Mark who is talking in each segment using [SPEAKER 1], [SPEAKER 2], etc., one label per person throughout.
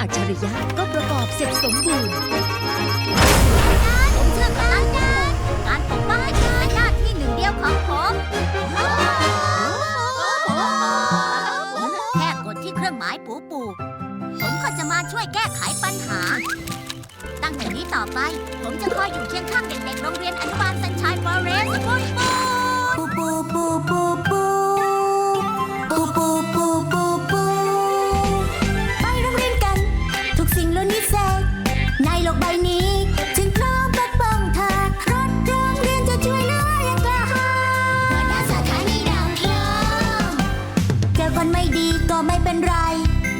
[SPEAKER 1] อัจฉริยะก็ประกอบเสร็จสมบูรณ์
[SPEAKER 2] ผมเชื่อกับอาจารย์การปกป้องให้เป็นหน้าที่หนึ่งเดียวของผมแค่กดที่เครื่องหมายปูปูผมก็จะมาช่วยแก้ไขปัญหา ตั้งแต่นี้ต่อไป ผมจะคอยอยู่เคียงข้างเด็กๆโรงเรียนอนุบาลสัญชัยฟอเรสต์ปู ไม่เป็นไร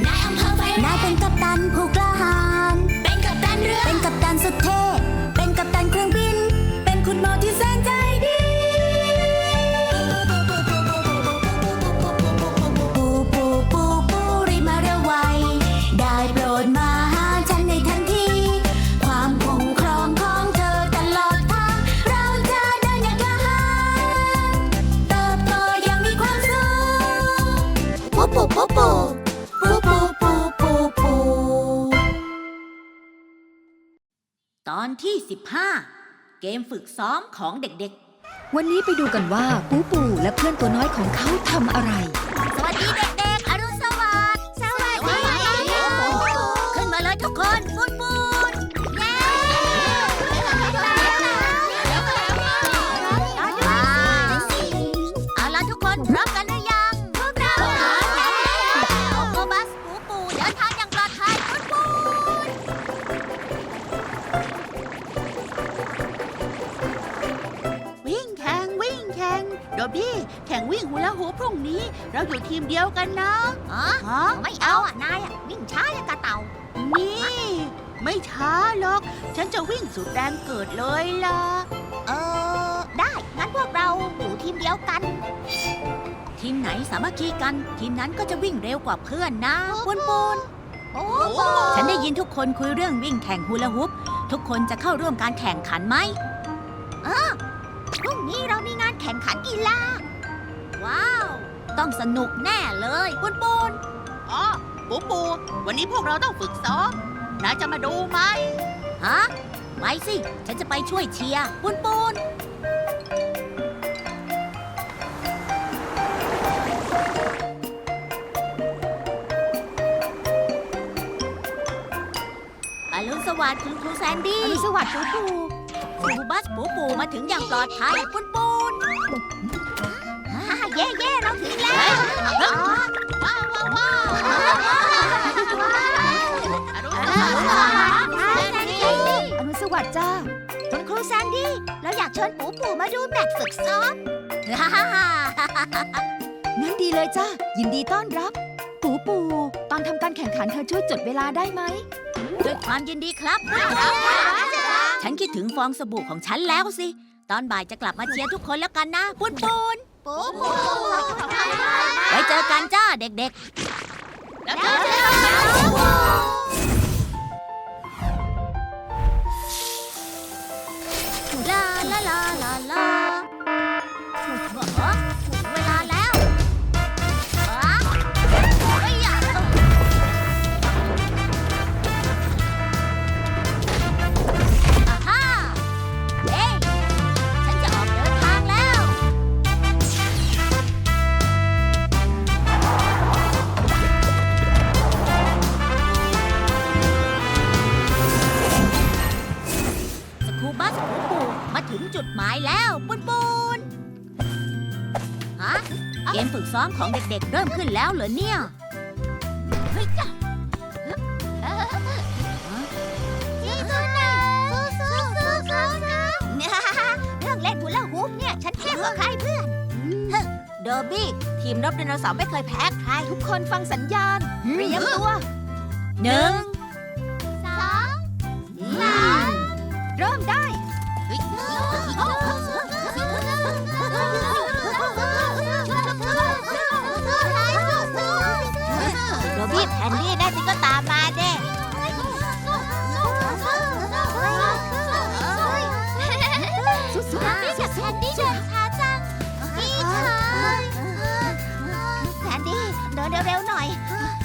[SPEAKER 2] นายอำเภอไฟนายเป็นกัปตันผู้กล้าหาญเป็นกัปตันเรือ เป็นกัปตันสุดเท่ ที่
[SPEAKER 3] 15 เกมฝึกซ้อมของเด็กๆ
[SPEAKER 1] วันนี้ไปดูกันว่าปูปูและเพื่อนตัวน้อยของเขาทำอะไร
[SPEAKER 2] ข่งโด
[SPEAKER 4] บี้ แข่งวิ่งฮูลาฮูปพรุ่งนี้ เราอยู่ทีมเดียวกันนะ
[SPEAKER 2] อ๋อ
[SPEAKER 4] ฮะ
[SPEAKER 2] ไม่เอาอะ นายอะ วิ่งช้าอย่างกระเต่า
[SPEAKER 4] นี่ ไม่ช้าหรอก ฉันจะวิ่งสุดแรงเกิดเลยล่ะ
[SPEAKER 2] เออ ได้ งั้นพวกเราอยู่ทีมเดียวกัน
[SPEAKER 3] ๆทีมไหนสามัคคีกัน ทีมนั้นก็จะวิ่งเร็วกว่าเพื่อนนะปุนปุน
[SPEAKER 2] โอ้
[SPEAKER 3] ฉันได้ยินทุกคนคุยเรื่องวิ่งแข่งฮูลาฮูปทุกคนจะเข้าร่วมการแข่งขันไหม
[SPEAKER 2] พรุ่งนี้เรามีงานแข่งขันกีฬา ว้าว
[SPEAKER 3] ต้องสนุกแน่เลยปุนปุน
[SPEAKER 4] อ๋อปูปูวันนี้พวกเราต้องฝึกซ้อมนายจะมาดูไหม
[SPEAKER 3] ฮะไปสิ ฉันจะไปช่วยเชียร์ปุนปุนอรุณสวัสดิ์คุณครูแซนดี้
[SPEAKER 1] อรุณสวัสดิ์ปูปู
[SPEAKER 3] ครู บัสปูปูมาถึงอย่างปลอดภัยปุนปุน
[SPEAKER 2] ฮ่าเย่เย่เราถึงแล้ว
[SPEAKER 4] ว้าวว้าวว้าวอรุณสวัสดิ์
[SPEAKER 1] อนุสวัสดิ์จ้า
[SPEAKER 2] คุณครูแซนดี้เราอยากเชิญปูปูมาดูแมตช์ฝึกซ้อม
[SPEAKER 3] ฮ่าฮ่าฮ่า
[SPEAKER 1] งั้นดีเลยจ้ายินดีต้อนรับ ปูปู ตอนทำการแข่งขันเธอช่วยจดเวลาได้ไหม
[SPEAKER 3] ด้วยความยินดีครับ ฉันคิดถึงฟองสบู่ของฉันแล้วสิ ตอนบ่ายจะกลับมาเชียร์ทุกคนแล้วกันนะปุนปุน
[SPEAKER 2] ปูปู
[SPEAKER 3] ไว้เจอกันจ้าเด็ก
[SPEAKER 4] แล้วเจอกัน
[SPEAKER 2] ด็
[SPEAKER 3] กๆ เริ่มขึ้นแล้วเหรอเนี่ย
[SPEAKER 2] เฮ้ยจ้ะสู้นะสู้ๆสู้ๆนะเนี่ยเรื่องเล่นฮูลาฮูปเนี่ย ฉันเทพกว่าใครเพื่อน
[SPEAKER 3] เดอร์บี้ ทีมรบไดโนเสาร์ไม่เคยแพ้ใคร
[SPEAKER 1] ทุกคนฟังสัญญาณเตรียมตัว
[SPEAKER 3] หนึ่ง
[SPEAKER 2] สองสาม
[SPEAKER 1] เริ่มได้
[SPEAKER 2] เร็วๆหน่
[SPEAKER 3] อย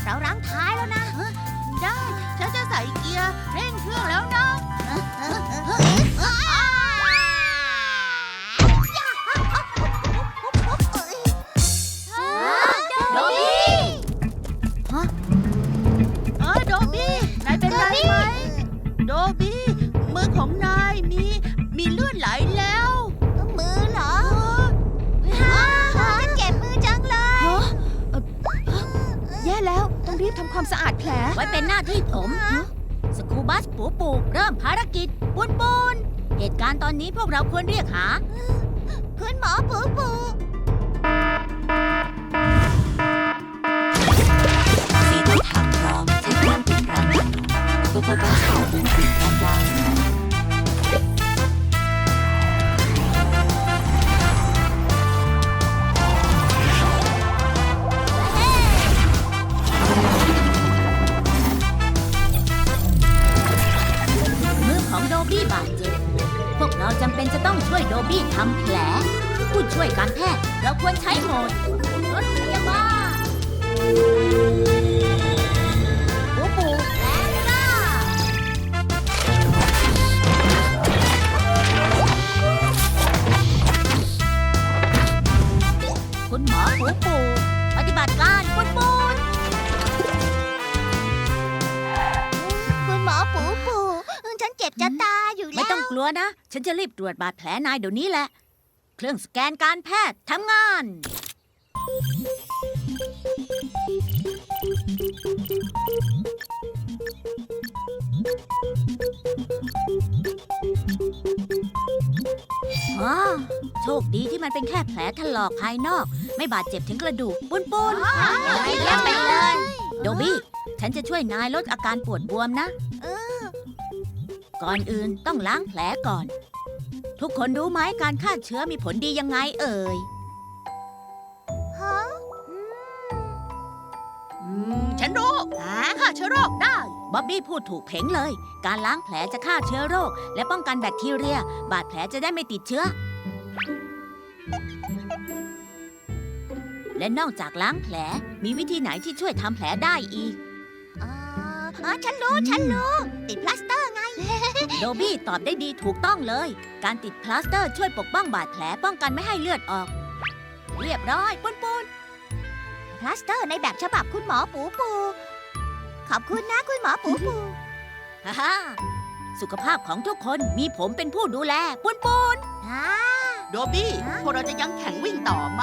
[SPEAKER 5] เรารั้ง
[SPEAKER 3] ท้าย คุ ต้
[SPEAKER 1] อ
[SPEAKER 3] งกลัวนะ ฉันจะรีบตรวจบาดแผลนายเดี๋ยวนี้แหละ เครื่องสแกนการแพทย์ทำงาน อ๋อ โชคดีที่มันเป็นแค่แผลถลอกภายนอก ไม่บาดเจ็บถึงกระดูกปุ้นปุน
[SPEAKER 1] เยี่ยมไปเลย
[SPEAKER 3] โดบี้ ฉันจะช่วยนายลดอาการปวดบวมนะ
[SPEAKER 1] เออ
[SPEAKER 3] ก่อนอื่นต้องล้างแผลก่อน ทุกคนรู้ไหมการฆ่าเชื้อมีผลดียังไงเอ่ย
[SPEAKER 1] ฮะ
[SPEAKER 4] อืมฉันรู้ฆ่าเชื้อโรคได้
[SPEAKER 3] บ๊อบบี้พูดถูกเพ่งเลย การล้างแผลจะฆ่าเชื้อโรค และป้องกันแบคทีเรีย บาดแผลจะได้ไม่ติดเชื้อ และนอกจากล้างแผลมีวิธีไหนที่ช่วยทำแผลได้อีก
[SPEAKER 1] เอ่อเออฉันรู้ ฉันรู้ ติดพลาสเตอร์ไง
[SPEAKER 3] โดบี้ตอบได้ดีถูกต้องเลย การติดพลาสเตอร์ช่วยปกป้องบาดแผลป้องกันไม่ให้เลือดออก เรียบร้อยปุ้นปุน
[SPEAKER 1] พลาสเตอร์ในแบบฉบับคุณหมอปูปู ขอบคุณนะคุณหมอปูปู
[SPEAKER 3] ฮ่าฮ่าสุขภาพของทุกคนมีผมเป็นผู้ดูแลปุ้นปุน
[SPEAKER 1] อ่า
[SPEAKER 4] โดบี้
[SPEAKER 1] ฮะ
[SPEAKER 4] พวกเราจะยังแข่งวิ่งต่อไหม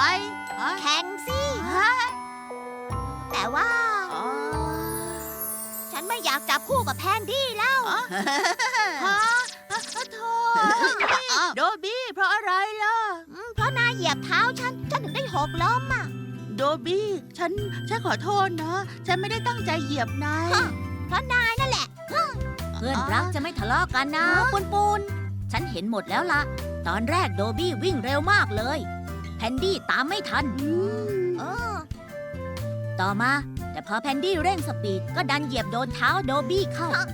[SPEAKER 4] ฮะ
[SPEAKER 1] แข่งสิ แต่ว่า
[SPEAKER 4] อ๋อ
[SPEAKER 1] ฉัน ไม่อยากจับคู่กับแพนดี้แล้ว
[SPEAKER 4] ฮะฮะโธ่โดบี้เพราะอะไรล่ะ
[SPEAKER 1] อืมเพราะนายเหยียบเท้าฉัน ฉันถึงได้หกล้มอะ
[SPEAKER 4] โดบี้ฉันฉันขอโทษนะ ฉันไม่ได้ตั้งใจเหยียบนาย
[SPEAKER 1] ฮะ เพราะนายนั่นแหละ
[SPEAKER 3] เพื่อนรักจะไม่ทะเลาะกันนะปุนปุนฉันเห็นหมดแล้วล่ะตอนแรกโดบี้วิ่งเร็วมากเลย แพนดี้ตามไม่ทัน
[SPEAKER 1] เออ
[SPEAKER 3] ต่อมา แต่พอแพนดี้เร่งสปีดก็ดันเหยียบโดนเท้าโดบี้เข้า
[SPEAKER 1] อะ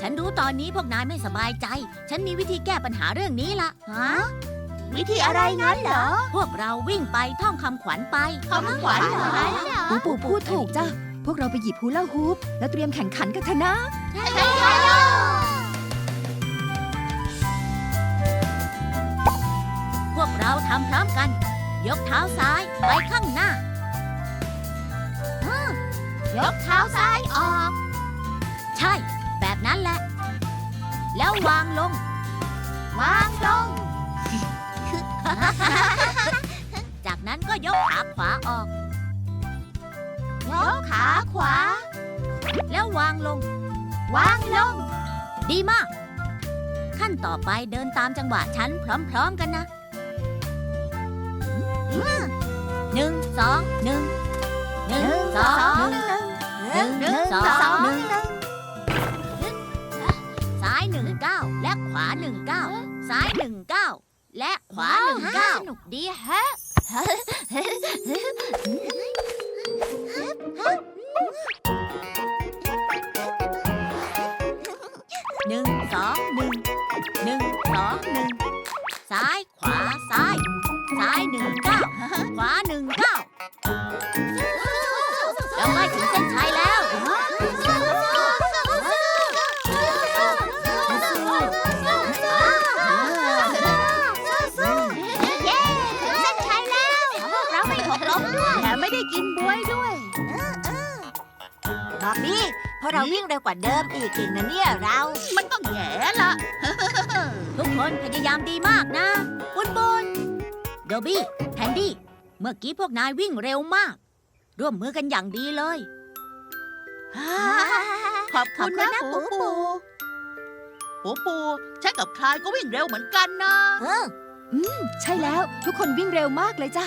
[SPEAKER 3] ฉันรู้ตอนนี้พวกนายไม่สบายใจ ฉันมีวิธีแก้ปัญหาเรื่องนี้ละ
[SPEAKER 1] ฮะ
[SPEAKER 4] วิธีอะไรงั้นเหรอ
[SPEAKER 3] พวกเราวิ่งไปท่องคำขวัญไป
[SPEAKER 4] คำขวัญเหรอ
[SPEAKER 6] ปูปูพูดถูกจ้ะ พวกเราไปหยิบฮูลาฮูปแล้วเตรียมแข่งขันกันเถอะนะ
[SPEAKER 3] พวกเราทำพร้อมกัน ยกเท้าซ้ายไปข้างหน้า
[SPEAKER 1] ยกเท้าซ้ายออก
[SPEAKER 3] ใช่ แบบนั้นแหละ แล้ววางลง
[SPEAKER 1] วางลง
[SPEAKER 3] จากนั้นก็ยกขาขวาออก
[SPEAKER 1] ยกขาขวา
[SPEAKER 3] แล้ววางลง
[SPEAKER 1] วางลง
[SPEAKER 3] ดีมาก ขั้นต่อไปเดินตามจังหวะฉันพร้อมๆกันนะหนึ่งสองหนึ่งหนึ่งสองหนึ่ง
[SPEAKER 1] หนึ่ง
[SPEAKER 3] สอง
[SPEAKER 1] สอง
[SPEAKER 3] หนึ่ง
[SPEAKER 1] หนึ่ง
[SPEAKER 3] ซ้ายหนึ่งเก้าและขวาหนึ่งเก้าซ้ายหนึ่งเก้าและขวาหนึ่งเก้า
[SPEAKER 1] สนุกดีแฮะ
[SPEAKER 3] หนึ่งสองหนึ่งหนึ่งสองหนึ่งซ้ายขวาซ้าย ซ้ายหนึ่งเก้า
[SPEAKER 1] วิ่งเร็วกว่าเดิมอีกอีกนะเนี่ยเรา
[SPEAKER 4] มันต้องแย่ละ
[SPEAKER 3] ทุกคนพยายามดีมากนะปุนปุนโดบี้แพนดี้ เมื่อกี้พวกนายวิ่งเร็วมาก ร่วมมือกันอย่างดีเลย
[SPEAKER 4] ขอบคุณนะปูปูปูปูฉันกับคลายก็วิ่งเร็วเหมือนกันนะ
[SPEAKER 1] เออ
[SPEAKER 6] ใช่แล้วทุกคนวิ่งเร็วมากเลยจ้า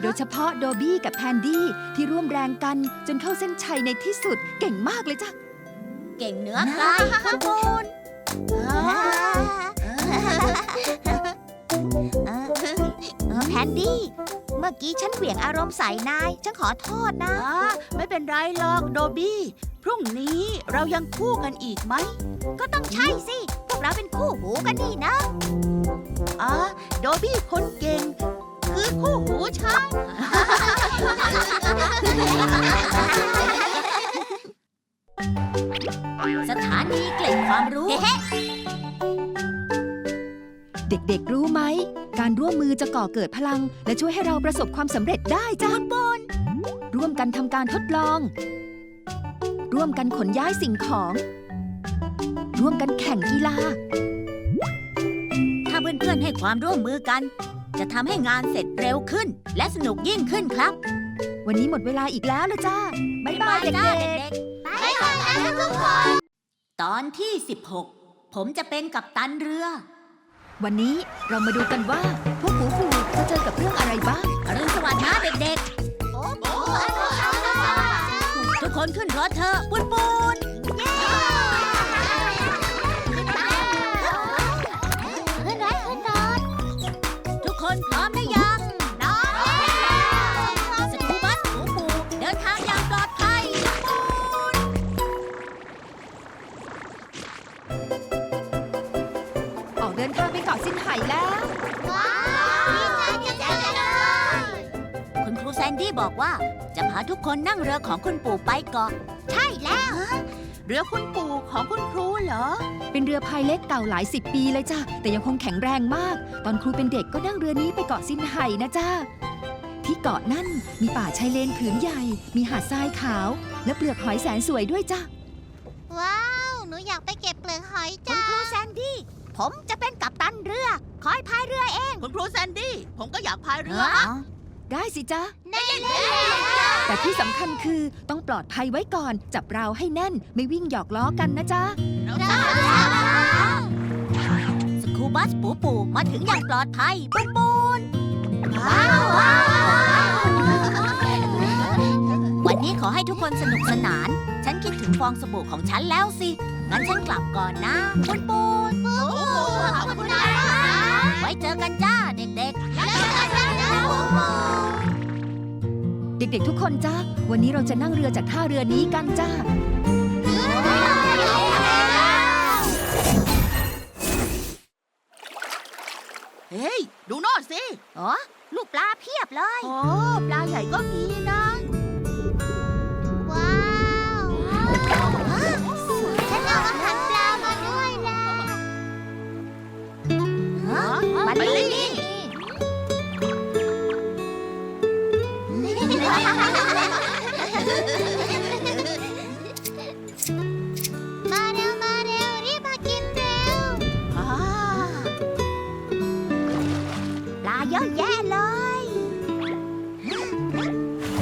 [SPEAKER 6] โดยเฉพาะโดบี้กับแพนดี้ที่ร่วมแรงกันจนเข้าเส้นชัยในที่สุดเก่งมากเลยจ้า
[SPEAKER 3] เก่งเหนือใครปุนปุน
[SPEAKER 1] เออแพนดี้ เมื่อกี้ฉันเหวี่ยงอารมณ์ใส่นาย ฉันขอโทษนะ
[SPEAKER 4] อ่าไม่เป็นไรหรอกโดบี้ พรุ่งนี้เรายังคู่กันอีกไหม
[SPEAKER 1] ก็ต้องใช่สิพวก เราเป็นคู่หูกันนี่นะ
[SPEAKER 4] อ่าโดบี้คนเก่ง คือคู่หูฉัน
[SPEAKER 3] สถานีเกล็ดความรู้
[SPEAKER 6] เด็กๆ รู้ไหม การร่วมมือจะก่อเกิดพลัง และช่วยให้เราประสบความสำเร็จได้จ้าบนร่วมกันทำการทดลอง ร่วมกันขนย้ายสิ่งของ ร่วมกันแข่งกีฬา
[SPEAKER 3] ถ้าเพื่อนๆให้ความร่วมมือกัน จะทำให้งานเสร็จเร็วขึ้น และสนุกยิ่งขึ้นครับ
[SPEAKER 6] วันนี้หมดเวลาอีกแล้วละจ้าบ๊ายบายเด็
[SPEAKER 3] จ้าก
[SPEAKER 6] ๆ
[SPEAKER 3] เด็กๆตอนที่ 16 ผมจะเป็นกัปตันเรือ
[SPEAKER 6] วันนี้เรามาดูกันว่า พวกปูปูจะเจอกับเรื่องอะไรบ้าง
[SPEAKER 3] อรุณสวัสดิ์นะเด็กๆ ทุกคนขึ้นรถเถอะปุนปุน ทุกคนนั่ง
[SPEAKER 6] เรื
[SPEAKER 3] อของคุณปู่ไปเกาะ
[SPEAKER 1] ใช่แล้ว
[SPEAKER 4] เรือคุณปู่ของคุณครูเหรอ
[SPEAKER 6] เป็นเรือพายเล็กเก่าหลายสิบปีเลยจ้าแต่ยังคงแข็งแรงมาก ตอนครูเป็นเด็กก็นั่งเรือนี้ไปเกาะซินไห่นะจ้าที่เกาะนั่นมีป่าชายเลนผืนใหญ่ มีหาดทรายขาว และเปลือกหอยแสนสวยด้วยจ้า
[SPEAKER 1] ว้าว หนูอยากไปเก็บเปลือกหอยจ้าคุณครูแซนดี้ ผมจะเป็นกัปตันเรือ คอยพายเรือเอง
[SPEAKER 4] คุณครูแซนดี้ ผมก็อยากพายเรือ
[SPEAKER 6] ได้สิจ้า
[SPEAKER 1] แน่เลย
[SPEAKER 6] แต่ที่สำคัญคือต้องปลอดภัยไว้ก่อน จับราวให้แน่นไม่วิ่งหยอกล้อกันนะจ๊ะ
[SPEAKER 3] สกูบัสปูปูมาถึงอย่างปลอดภัยปุนปุน
[SPEAKER 1] ว้าวว้าว
[SPEAKER 3] วันนี้ขอให้ทุกคนสนุกสนาน ฉันคิดถึงฟองสบู่ของฉันแล้วสิ งั้นฉันกลับก่อนนะปุนปุน
[SPEAKER 1] ขอบคุณนะ
[SPEAKER 3] ไว้เจอกันจ้า เด็ก
[SPEAKER 6] ๆ ทุกคนจ้าวันนี้เราจะนั่งเรือจากท่าเรือนี้กันจ้า
[SPEAKER 4] เฮ้ย ดูโน่นสิ
[SPEAKER 1] อ๋อ ลูกปลาเพียบเลย
[SPEAKER 4] โอ้ ปลาใหญ่ก็มีนะ
[SPEAKER 1] ว้าวฉันเอาอาหารปลามาด้วยแล้ว
[SPEAKER 4] มาลี่
[SPEAKER 1] มาเร็วมาเร็วรีบมากินเร็ว
[SPEAKER 4] อ่า
[SPEAKER 1] ปลาเยอะแยะเลย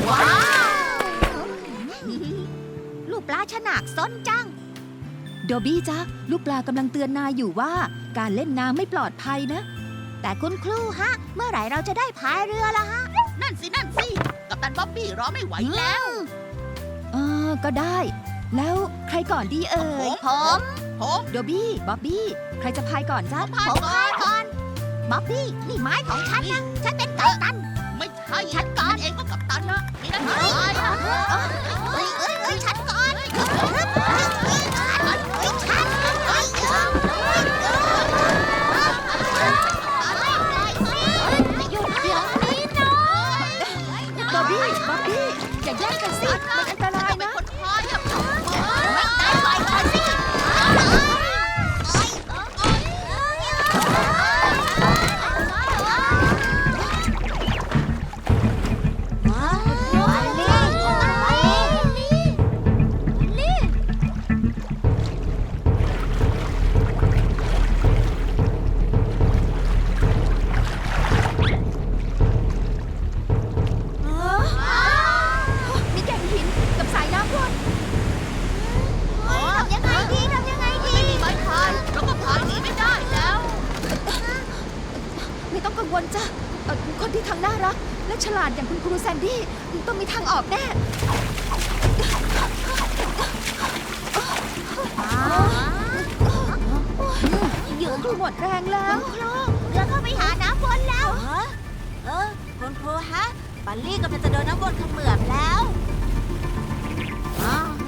[SPEAKER 1] ว้าว ลูกปลาฉนากซนจัง
[SPEAKER 6] โดบี้จ้าลูกปลากำลังเตือนนายอยู่ว่าการเล่นน้ำไม่ปลอดภัยนะ
[SPEAKER 1] แต่คุณครูฮะ เมื่อไหร่เราจะได้พายเรือล่ะฮะ
[SPEAKER 4] นั่นสิ นั่นสิ กับตันบ๊อบบี้รอไม่ไหวแล้ว
[SPEAKER 6] เออก็ได้ แล้วใครก่อนดีเอ่ย
[SPEAKER 4] ผม ผม
[SPEAKER 6] โดบี้บ๊อบบี้ใครจะพายก่อนจ้า
[SPEAKER 4] พาย
[SPEAKER 1] ผม
[SPEAKER 4] ก่อ
[SPEAKER 1] พานยก่อนบ๊อบบี้นี่ไม้ของฉันนะ ฉันเป็นกัปตัน
[SPEAKER 4] ไม่ใช่ฉันก่อนเองก็กับตันนะนี่นะพายนะ
[SPEAKER 1] เอ้ยเอ้ยเอ้ยฉันก่อน ฉลา
[SPEAKER 6] ดอย่างคุณครูแซนดี้ต้องมีทางออกแน่เหยื่อครูหมดแรงแล้ว
[SPEAKER 3] เรือเข้าไปหาน้ำฝนแล้ว
[SPEAKER 7] เออคุณครูฮะ บัลลี่กำลังจะโดนน้ำวนเขมือบแล้ว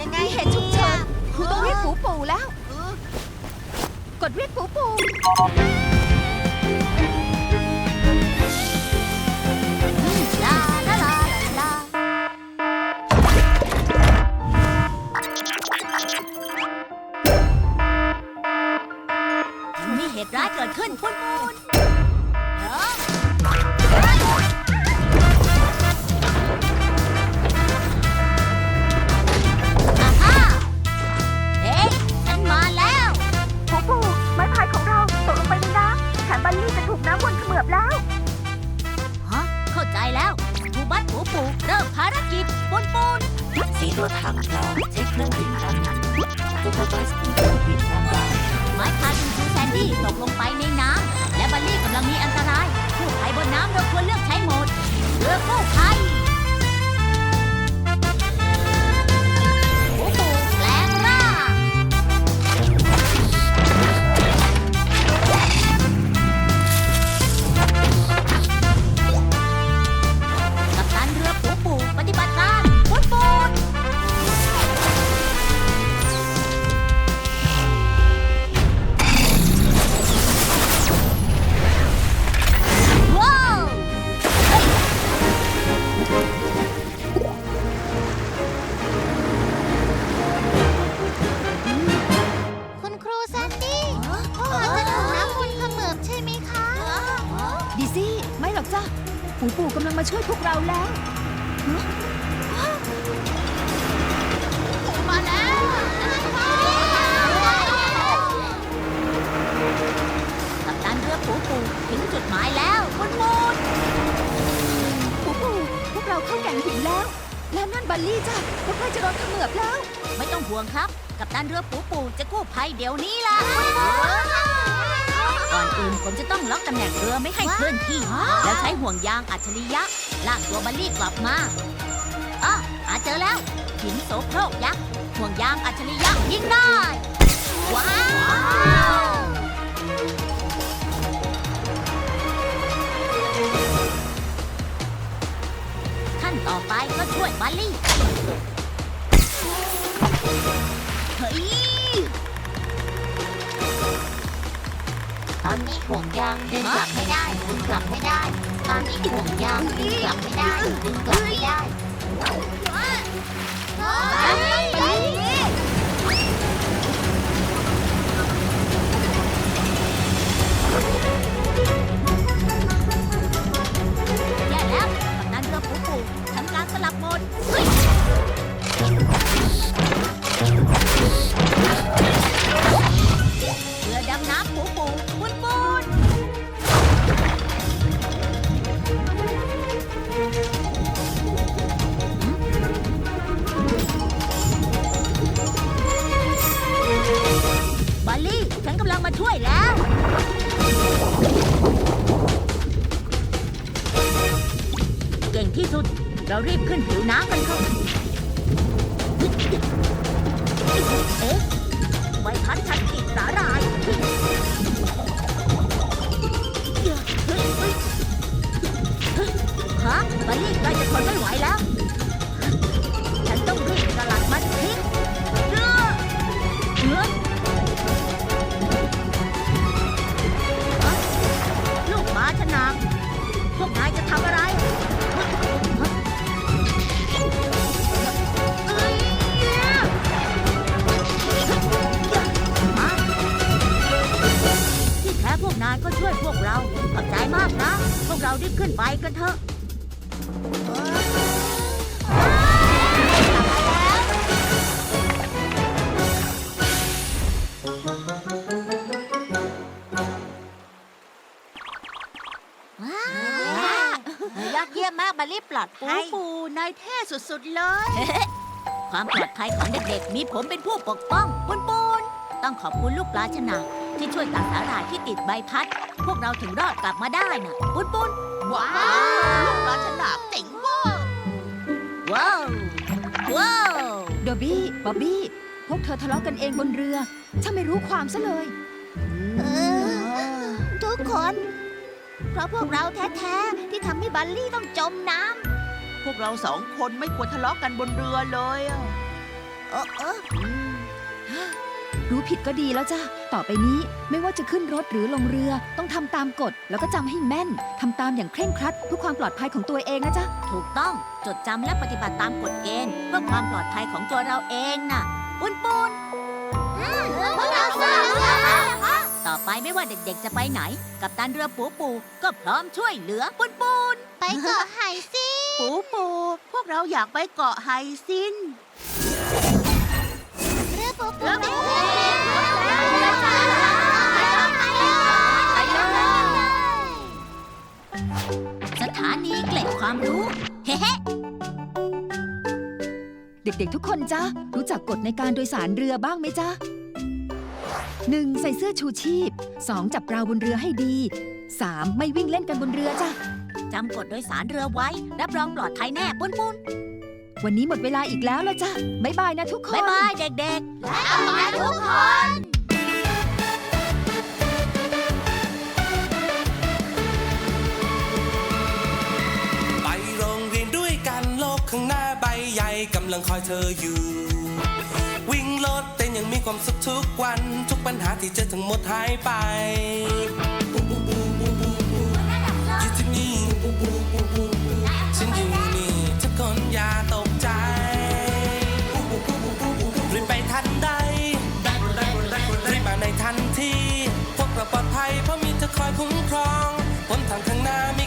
[SPEAKER 7] ยังไง
[SPEAKER 6] มีเหตุฉุกเฉินครูต้องเรียกปูปูแล้วกดเรียกปูปู
[SPEAKER 7] เหตุร้ายเกิดขึ้นปุ้นปุ้น
[SPEAKER 3] อาฮ่าเอ๊ะฉันมาแล้ว
[SPEAKER 6] ปูปูไม้พายของเราตกลงไปในน้ำแถมบัลลี่จะถูกน้ำวนเขมือบแล้ว
[SPEAKER 3] ฮะเข้าใจแล้วทูบัสปูปูเริ่มภารกิจปุนปุน
[SPEAKER 8] สีตัวถังพร้อมใช้เครื่องบินพลังงานตัวบัสมีเครื่องบินพลังงาน
[SPEAKER 3] ไม้พายคุณครูแซนดี้ตกลงไปในน้ำและบัลลี่กำลังมีอันตรายผู้ภัยบนน้ำเราควรเลือกใช้โหมดเรือกู้ภัย เดี๋
[SPEAKER 6] ยว
[SPEAKER 3] นี้ล่ะ
[SPEAKER 6] ก่อ
[SPEAKER 3] นอื่นผมจะต้องล็อกตำแหน่งเรือไม่ให้เคลื่อนที่ แล้วใช้ห่วงยางอัจฉริยะ ลากตัวบัลลี่กลับมาอะหาเจอแล้วหินโสโครกยักษ์ห่วงยางอัจฉริยะยิงได้ ว้าวขั้นต่อไปก็ช่วยบัลลี่เฮ้ย
[SPEAKER 1] ตอนนี้ห่วงยางดึงกลับไม่ได้ดึงกลับไม่ได้ ตอนนี้ห่วงยางดึงกลับไม่ได้ดึงกลับไม่ได้
[SPEAKER 3] แย่แล้วกับนั้นเรือปูปูทำการสลับโหมด เรารีบขึ้นผิวน้ำกันเถอะ ขึ้นไปกันเถอะ
[SPEAKER 7] ยอดเยี่ยมมากบัลลี่ปลอด
[SPEAKER 4] ปู
[SPEAKER 7] ภัย
[SPEAKER 4] ปูนายเท่สุดๆเลย
[SPEAKER 3] ความปลอดภัยของเด็กๆ มีผมเป็นผู้ปกป้องปุนปุนต้องขอบคุณลูกปลาชนะที่ช่วยตัดสาหร่ายที่ติดใบพัด พวกเราถึงรอดกลับมาได้น่ะปุนปุน
[SPEAKER 4] ว้าวลูกปลาฉลามเจ๋งเว่า
[SPEAKER 3] ว้าว ว้าว
[SPEAKER 6] โดบี้บ๊อบบี้ พวกเธอทะเลาะกันเองบนเรือฉันไม่รู้ความซะเลย
[SPEAKER 1] เออ ทุกคน เพราะพวกเราแท้ๆ ที่ทำให้บัลลี่ต้องจมน้
[SPEAKER 4] พวกเราสองคนไม่ควรทะเลาะกันบนเรือเลยอะำ
[SPEAKER 1] เออเออ
[SPEAKER 6] รู้ผิดก็ดีแล้วจ้ะ ต่อไปนี้ไม่ว่าจะขึ้นรถหรือลงเรือต้องทำตามกฎ แล้วก็จำให้แม่นทำตามอย่างเคร่งครัดเพื่อความปลอดภัยของตัวเองนะจ๊ะ
[SPEAKER 3] ถูกต้องจดจำและปฏิบัติตามกฎเกณฑ์เพื่อความปลอดภัยของตัวเราเองน่ะ ปุนปุน
[SPEAKER 1] พวกเราสร้างเรือมา
[SPEAKER 3] ต่อไปไม่ว่าเด็กๆจะไปไหน กับตันเรือปูปูก็พร้อมช่วยเหลือปุนปุน
[SPEAKER 1] ไปเกาะไฮซิ
[SPEAKER 4] ปูปู พวกเราอยากไปเกาะไฮซิน
[SPEAKER 1] เรือปูปู
[SPEAKER 4] เรือปูปู
[SPEAKER 1] ไปา
[SPEAKER 3] นีเกล็ดความรู้ เฮ้เฮ้
[SPEAKER 6] เด็กๆทุกคนจ้ะรู้จักกฎในการโดยสารเรือบ้างไหมจ๊ะ 1. ใส่เสื้อชูชีพ 2. จับราวบนเรือให้ดี 3. ไม่วิ่งเล่นกันบนเรือจ้ะ
[SPEAKER 3] จำกฎโดยสารเรือไว้ รับรองปลอดภัยแน่ปุนปุน
[SPEAKER 6] วันนี้หมดเวลาอีกแล้วละจ้ะบ๊ายบายนะทุกคน
[SPEAKER 3] บ๊ายบายเด็กๆ
[SPEAKER 1] และทุกคน
[SPEAKER 9] กำลังคอยเธออยู่ วิ่งรถเต้นยังมีความสุขทุกวัน ทุกปัญหาที่เจอทั้งหมดหายไปอยู่ที่นี่ฉันอยู่นี่ทุกคนอย่าตกใจรีบไปทันใดรีบมาในทันทีพวกเราปลอดภัยเพราะมีเธอคอยคุ้มครองหนทางข้างหน้าไมี